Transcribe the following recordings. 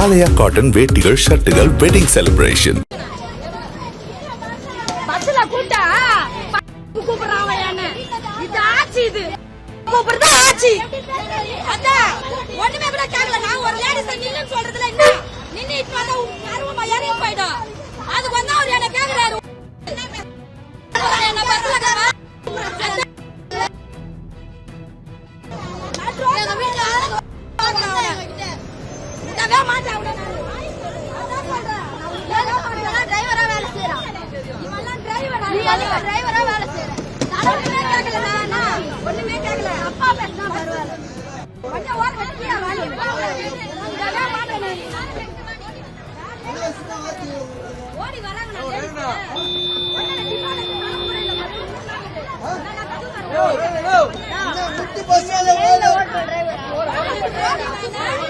ஆலயா cotton வேட்டிகள் ஷர்ட்டுகள் wedding celebration கூப்பிடுறான் கூப்பிடுறது ஆச்சு. ஓடி வராங்க நான் லேடிஸ்.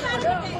ஒண்ணு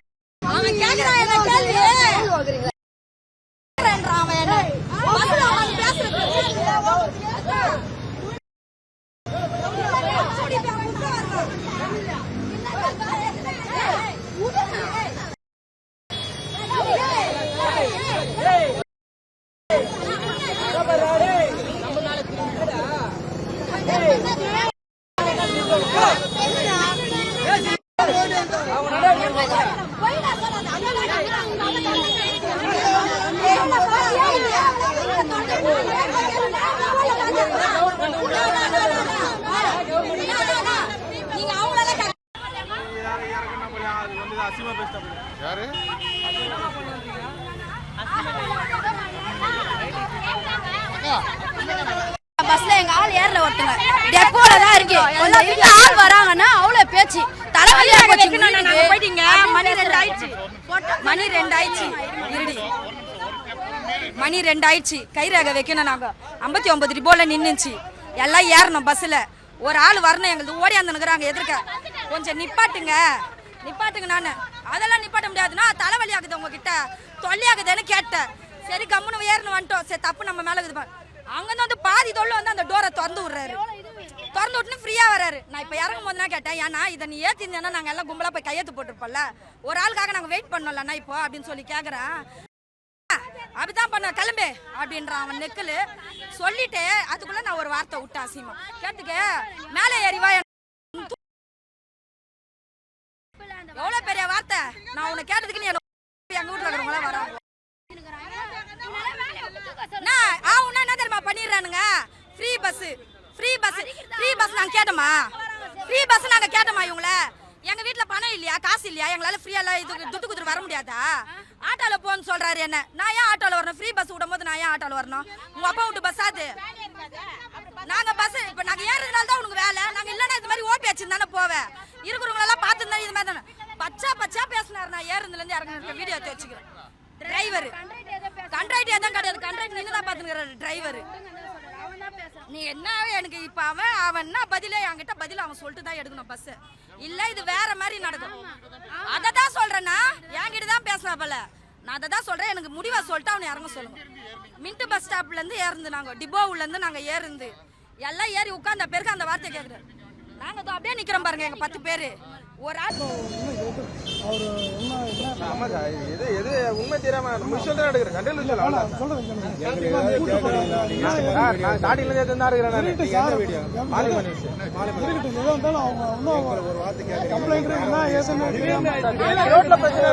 அவன் கேக்குறான் என்ன கேள்வி கேக்குறான்றான் அவன் என்ன. பஸ்ல அவன் பேசுறது. நீங்க அவங்களெல்லாம் கே- யாரு? பஸ்ல எங்க ஆள் ஏறல ஒருத்தங்க. டெப்போல தான் இருக்கு. இருக்க ஆள் வராங்கன்னா அவ்வளவு பேச்சு. தலைவலியா போச்சு. போயிட்டீங்க மணி ரெண்டு ஆயிடுச்சு. மணி ரெண்டு ஆயிடுச்சு. இருடி. மணி ரெண்டு ஆயிடுச்சு. கை ரேகை வைக்கணும் நாங்க. ஐம்பத்தி ஒன்பது ரிபோல நின்னுச்சு. எல்லாம் ஏறணும் பஸ்ல ஒரு ஆள் வரணும். எங்களுக்கு ஓடியாந்துனுக்குறாங்க எதிர்க்க. கொஞ்சம் நிப்பாட்டுங்க. நிப்பாட்டுங்க நான். அதெல்லாம் நிப்பாட்ட முடியாதுன்னா தலைவலி ஆகுது உங்ககிட்ட. தொல்லை ஆகுதுன்னு கேட்டேன். சரி கம்முன்னு ஏறணும் வந்துட்டோம். சரி தப்பு நம்ம மேலே இருக்குது அங்கேருந்து வந்து பாதி தொல்லை வந்து அந்த டோரை திறந்து விடுறாரு. திறந்து விட்டுன்னு ஃப்ரீயாக வராரு. நான் இப்போ இறங்கும் போது நான் கேட்டேன் ஏன்னா இதை நீ ஏற்றிருந்தேன்னா நாங்கள் எல்லாம் கும்பலாக போய் கையெழுத்து போட்டிருப்போம்ல. ஒரு ஆளுக்காக நாங்கள் வெயிட் பண்ணோம்லண்ணா இப்போ அப்படின்னு சொல்லி கேட்குறேன் அப்படிதான் பண்ண கிளம்பு அப்படின்றான் அவன் நெக்கல். சொல்லிட்டு அதுக்குள்ள நான் ஒரு வார்த்தை விட்டேன் அசிமா கேட்டுக்க மேலே ஏறி வா பெரிய வார்த்தை? நான் உன்னை கேட்டதுக்கு நீ என்ன எங்க வீட்டுல இருக்கிறவங்க வராங்க. நான் ஆவுன்னா என்ன தெரியுமா பண்ணிடுறானுங்க? Free bus free bus free bus நாங்கள் கேட்டோமா ஃப்ரீ பஸ் நாங்கள் கேட்டோமா இவங்கள. எங்கள் வீட்டில் பணம் இல்லையா காசு இல்லையா? எங்களால் ஃப்ரீயா இது துட்டு குத்துட்டு வர முடியாதா? ஆட்டோவில் போன்னு சொல்றாரு என்ன. நான் ஏன் ஆட்டோல வரணும்? ஃப்ரீ பஸ் விடும் போது நான் ஏன் ஆட்டோல வரணும்? உங்க அப்பா விட்டு பஸ் ஆது நாங்க பஸ் இப்ப நாங்க ஏறதுனால தான் உனக்கு வேலை. நாங்க இல்லன்னா இந்த மாதிரி ஓபி வச்சிருந்தானே போவேன். இருக்கிறவங்க எல்லாம் பார்த்து இது மாதிரி தானே. பச்சா பச்சா பேசினாரு. நான் ஏறுதுல இருந்து இறங்க வீடியோ எடுத்து வச்சுக்கிறேன். டிரைவர் கண்ட்ராக்டர் எதுவும் கிடையாது. கண்ட்ராக்டர் நின்று தான் பார்த்துக்கிறாரு டிரைவர் நீ என்ன எனக்கு இப்ப அவன் அவன் என்ன பதிலே? என்கிட்ட பதில் அவன் சொல்லிட்டு தான் எடுக்கணும் பஸ் இல்ல இது வேற மாதிரி நடக்கும். அதை தான் சொல்றேன்னா என்கிட்ட தான் பேசுறா போல நான் அதை தான் சொல்கிறேன் எனக்கு முடிவை சொல்லிட்டு அவனை இறங்க சொல்லுங்க மின்ட்டு பஸ் ஸ்டாப்லேருந்து ஏறுந்து நாங்கள் டிபோவுலேருந்து நாங்கள் ஏறுந்து எல்லாம் ஏறி உட்காந்த பேருக்கு அந்த வார்த்தை கேட்குறேன் நாங்கள் இதோ அப்படியே நிற்கிறோம் பாருங்க எங்கள் பத்து பேர். ஒரு ஆள். சார் எது எது உண்மை தெரியாம முடிச்சு எடுக்கிறேன். விஷயம். நான் ஸ்டார்டிங்ல இருந்து தான் இருக்கிறேன் ரோட்ல பிரச்சனை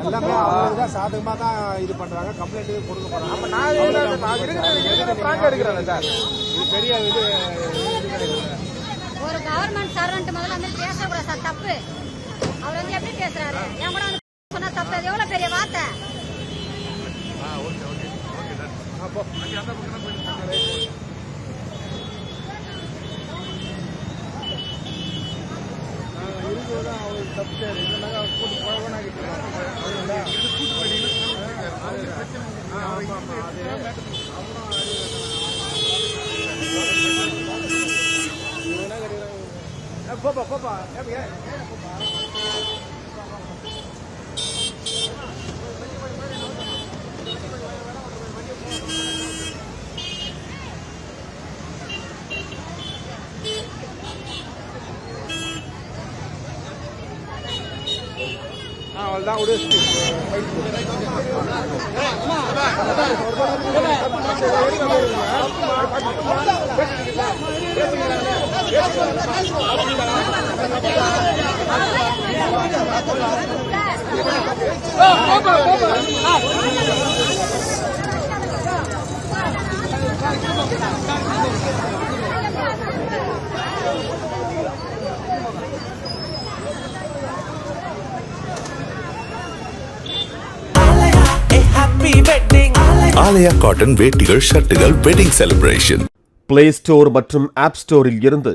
எல்லாமே அவங்க தான் சாதகமா தான் இது பண்றாங்க. கம்ப்ளைண்ட் கொடுக்க போறாங்க. அப்ப நான் என்ன- நான் இருக்கிற பிராங்க் எடுக்கிறேன் சார். இது பெரிய இது. ஒரு கவர்மெண்ட் சர்வெண்ட் முதல்ல வந்து பேசக்கூடாது சார். தப்பு. அவர் வந்து எப்படி பேசுறாரு? என் கூட வந்து சொன்னா தப்பு அது எவ்வளவு பெரிய வார்த்தை? போப்பா போப்பா ஏன் அவ்வளோதான் விடு ஆலயா காட்டன் வேட்டிகள் ஷர்ட்டுகள் வெட்டிங் செலிப்ரேஷன் பிளே ஸ்டோர் மற்றும் ஆப் ஸ்டோரில் இருந்து